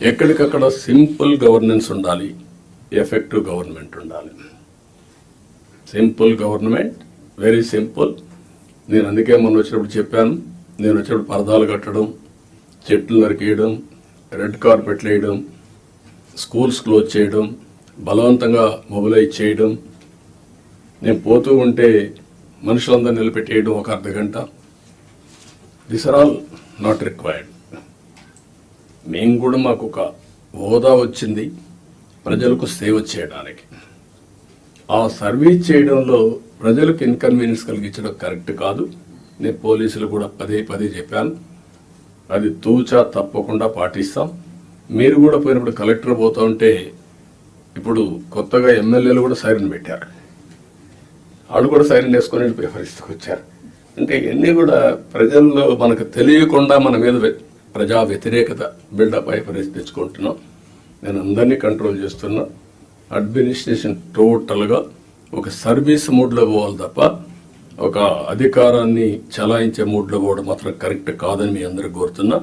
ఎక్కడికక్కడ simple governance ఉండాలి effective government ఉండాలి. Simple government very simple. నేను అందుకే మొన్న వచ్చినప్పుడు చెప్పాను నేను వచ్చినప్పుడు పరదాలు కట్టడం చెట్లు నరికేయడం రెడ్ కార్పెట్లు వేయడం స్కూల్స్ క్లోజ్ చేయడం బలవంతంగా మొబిలైజ్ చేయడం. నేను పోతూ ఉంటే మనుషులందరూ నిలబెట్టేయడం ఒక అర్ధ గంట this are all not required మేము కూడా మాకు ఒక హోదా వచ్చింది. ప్రజలకు సేవ చేయడానికి. ఆ సర్వీస్ చేయడంలో ప్రజలకు ఇన్కన్వీనియన్స్ కలిగించడం కరెక్ట్ కాదు. నేను పోలీసులు కూడా పదే పదే చెప్పాను. అది తూచా తప్పకుండా పాటిస్తాం. మీరు కూడా పోయినప్పుడు కలెక్టర్ పోతా ఉంటే ఇప్పుడు కొత్తగా ఎమ్మెల్యేలు కూడా సైరన్ పెట్టారు. వాళ్ళు కూడా సైరన్ వేసుకొని పరిస్థితికి వచ్చారు. అంటే ఇవన్నీ కూడా ప్రజల్లో మనకు తెలియకుండా మన మీద ప్రజా వ్యతిరేకత బిల్డప్ అయ్యే పరిస్థితి తెచ్చుకుంటున్నాం. నేను అందరినీ కంట్రోల్ చేస్తున్నా. అడ్మినిస్ట్రేషన్ టోటల్గా ఒక సర్వీస్ మూడ్లో పోవాలి తప్ప ఒక అధికారాన్ని చలాయించే మూడ్లో పోవడం మాత్రం కరెక్ట్ కాదని మీ అందరికి కోరుతున్నా.